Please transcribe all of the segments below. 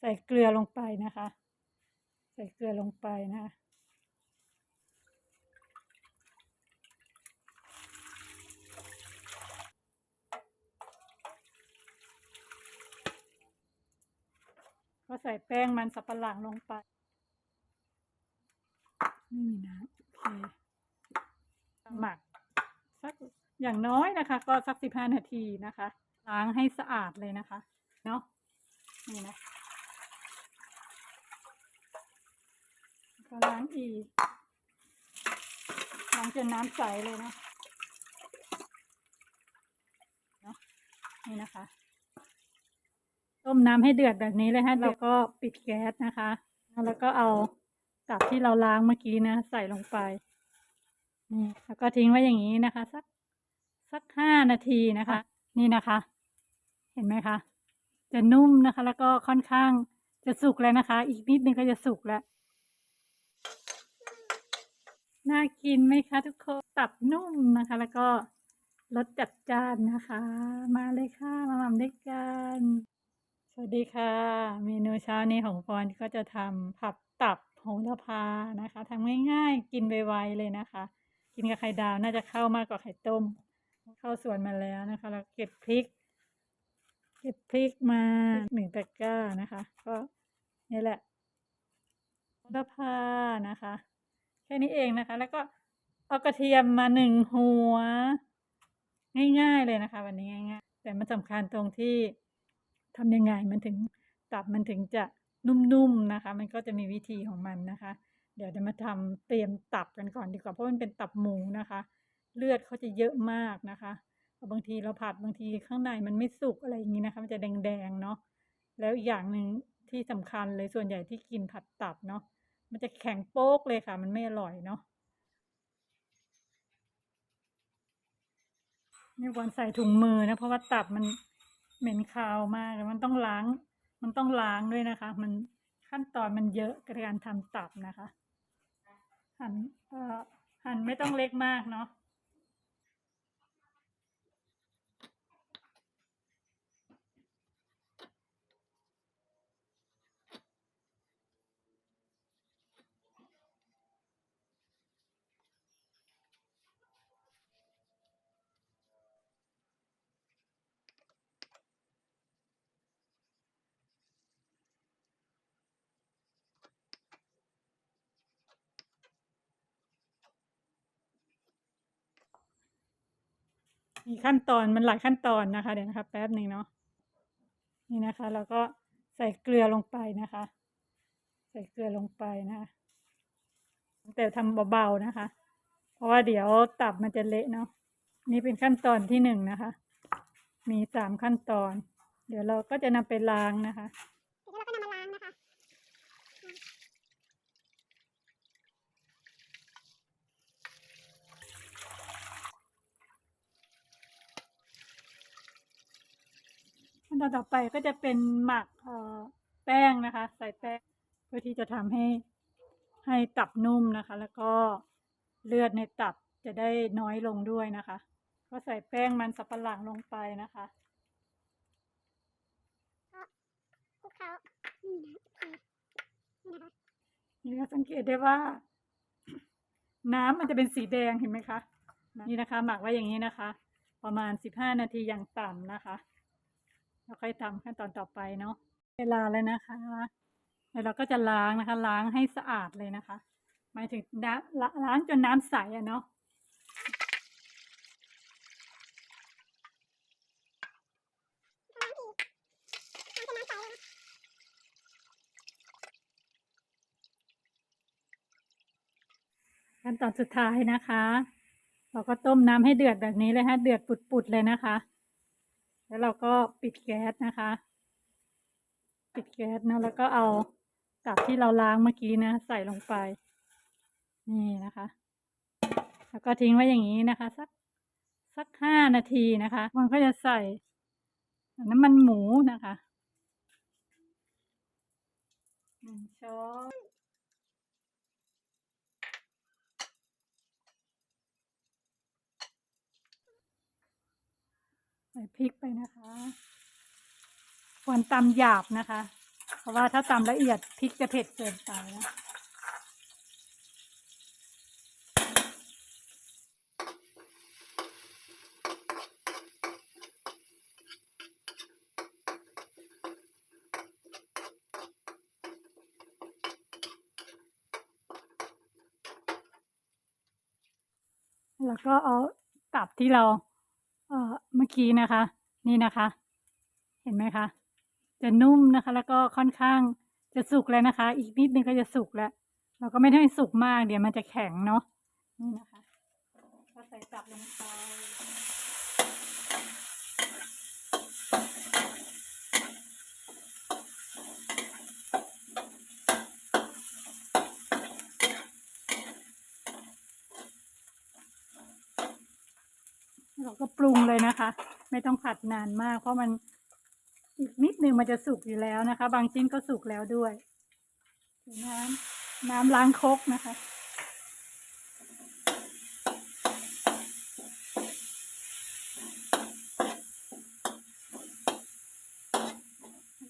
ใส่เกลือลงไปนะคะ ใส่เกลือลงไปนะคะก็ใส่แป้งมันสับปะหลังลงไป ไม่มีน้ำโอเคหมักสักอย่างน้อยนะคะ ก็สักสิบห้านาทีนะคะ ล้างให้สะอาดเลยนะคะ เนาะนี่นะ ก็ล้างอีกล้างจนน้ำใสเลยนะเนาะนี่นะคะ ต้มน้ำให้เดือดแบบนี้เลยฮะแล้วก็ปิดแก๊สนะคะ แล้วก็เอาตับที่เราล้างเมื่อกี้นะ ใส่ลงไปนี่แล้วก็ทิ้งไว้อย่างนี้นะคะ สักสักห้านาทีนะคะ นี่นะคะ เห็นไหมคะ จะนุ่มนะคะ แล้วก็ค่อนข้างจะสุกแล้วนะคะ อีกนิดนึงก็จะสุกแล้ว น่ากินไหมคะทุกคนตับนุ่มนะคะ แล้วก็รสจัดจ้านนะคะ มาเลยค่ะ มาหม่ำด้วยกัน สวัสดีค่ะ เมนูเช้านี้ของปอนก็จะทำผัดตับโหระพานะคะทำง่ายๆ กินไวๆเลยนะคะ กินกับไข่ดาวน่าจะเข้ามากกว่าไข่ต้ม เข้าสวนมาแล้วนะคะแล้วเก็บพริก เก็บพริกมาหนึ่งตะกร้านะคะ ก็นี่แหละโหระพานะคะ แค่นี้เองนะคะ แล้วก็เอากระเทียมมาหนึ่งหัว ง่ายๆเลยนะคะ วันนี้ง่ายๆ แต่มันสำคัญตรงที่ทำยังไงมันถึงตับมันถึงจะนุ่มๆนะคะ มันก็จะมีวิธีของมันนะคะ เดี๋ยวจะมาทำเตรียมตับกันก่อนดีกว่าเพราะมันเป็นตับหมูนะคะ เลือดเขาจะเยอะมากนะคะบางทีเราผัดบางทีข้างในมันไม่สุกอะไรอย่างนี้นะคะ มันจะแดงๆเนาะแล้วอีกอย่างหนึ่งที่สำคัญเลยส่วนใหญ่ที่กินผัดตับเนาะ มันจะแข็งโป๊กเลยค่ะ มันไม่อร่อยเนาะนี่ควรใส่ถุงมือนะ เพราะว่าตับมันเหม็นคาวมากมันต้องล้าง มันต้องล้างด้วยนะคะ มันขั้นตอนมันเยอะกับการทำตับนะคะ หั่นเอ่อหั่นไม่ต้องเล็กมากเนาะ มีขั้นตอนมันหลายขั้นตอนนะคะเดี๋ยวนะคะ แป๊บหนึ่งเนาะนี่นะคะแล้วก็ใส่เกลือลงไปนะคะ ใส่เกลือลงไปนะคะแต่ทำเบาๆนะคะ เพราะว่าเดี๋ยวตับมันจะเละเนาะนี่เป็นขั้นตอนที่หนึ่งนะคะ มีสามขั้นตอน เดี๋ยวเราก็จะนำไปล้างนะคะ เดี๋ยวเราก็นำมาล้างนะคะ ขั้ นตอนต่อไปก็จะเป็นหมักแป้งนะคะ ใส่แป้งเพื่อที่จะทำให้ให้ตับนุ่มนะคะ แล้วก็เลือดในตับจะได้น้อยลงด้วยนะคะ ก็ใส่แป้งมันสับปะหลังลงไปนะคะคลุกเคล้านี่นะคะสังเกตได้ว่า น้ำมันจะเป็นสีแดงเห็นไหมคะ นี่นะคะ หมักไว้อย่างนี้นะคะ ประมาณสิบห้านาทีอย่างต่ำนะคะ แล้วค่อยทำขั้นตอนต่อไปเนาะเวลาเลยนะคะแล้วเราก็จะล้างนะคะ ล้างให้สะอาดเลยนะคะ หมายถึงน้ำล,ล้างจนน้ำใสอะเนาะขั้นตอนสุดท้ายนะคะ เราก็ต้มน้ำให้เดือดแบบนี้เลยฮะ เดือดปุดๆเลยนะคะ แล้วเราก็ปิดแก๊สนะคะ ปิดแก๊สนะแล้วก็เอาตับที่เราล้างเมื่อกี้นะ ใส่ลงไป นี่นะคะ แล้วก็ทิ้งไว้อย่างนี้นะคะ สักสักห้านาทีนะคะ มันก็จะใส่น้ำมันหมูนะคะหนึ่งช้อน ส่พริกไปนะคะควรตำหยาบนะคะ เพราะว่าถ้าตำละเอียดพริกจะเผ็ดเกินไปนะแล้วก็เอาตับที่เรา เอ่อเมื่อกี้นะคะ นี่นะคะ เห็นไหมคะ จะนุ่มนะคะ แล้วก็ค่อนข้างจะสุกแล้วนะคะ อีกนิดนึงก็จะสุกแล้ว เราก็ไม่ได้สุกมากเดี๋ยวมันจะแข็งเนาะนี่นะคะก็ใส่ตับลงไป เราก็ปรุงเลยนะคะ ไม่ต้องผัดนานมาก เพราะมันอีกนิดนึงมันจะสุกอยู่แล้วนะคะ บางชิ้นก็สุกแล้วด้วยน้ำน้ำล้างครกนะคะ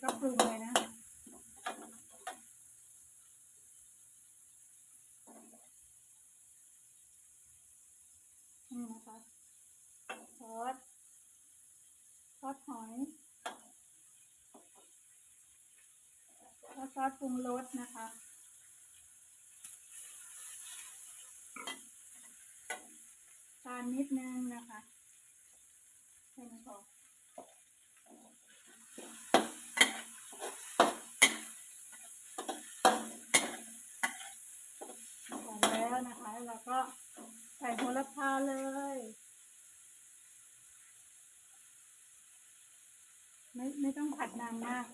ก็ปรุงเลยนะนี่นะคะซอสซ อสหอยแล้วซอสปรุงรสนะคะตาลนิดนึงนะคะใช่ไหมพอแล้วนะคะ แล้วก็ใส่โหระพาเลย ไม่ไม่ต้องผัดนานมาก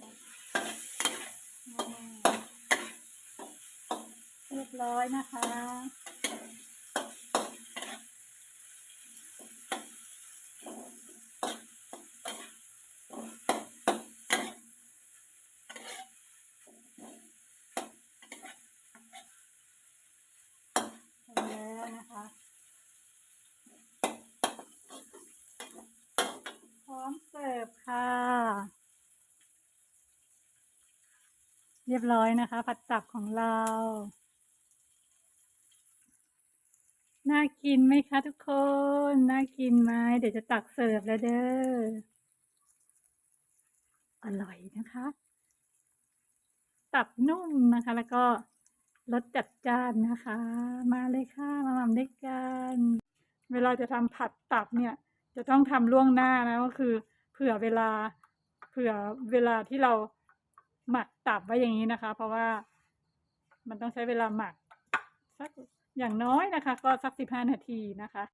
เรียบร้อยนะคะเสร็จแล้วนะคะพร้อมเสิร์ฟค่ะ เรียบร้อยนะคะ ผัดตับของเรา น่ากินไหมคะทุกคน น่ากินไหมเดี๋ยวจะตักเสิร์ฟแล้วเด้อ อร่อยนะคะ ตับนุ่มนะคะ แล้วก็รสจัดจ้านนะคะ มาเลยค่ะ มาหม่ำด้วยกัน เวลาจะทำผัดตับเนี่ย จะต้องทำล่วงหน้านะก็คือ เผื่อเวลา เผื่อเวลาที่เรา หมักตับไว้อย่างนี้นะคะ เพราะว่ามันต้องใช้เวลาหมักสักอย่างน้อยนะคะ ก็สักสิบห้านาทีนะคะ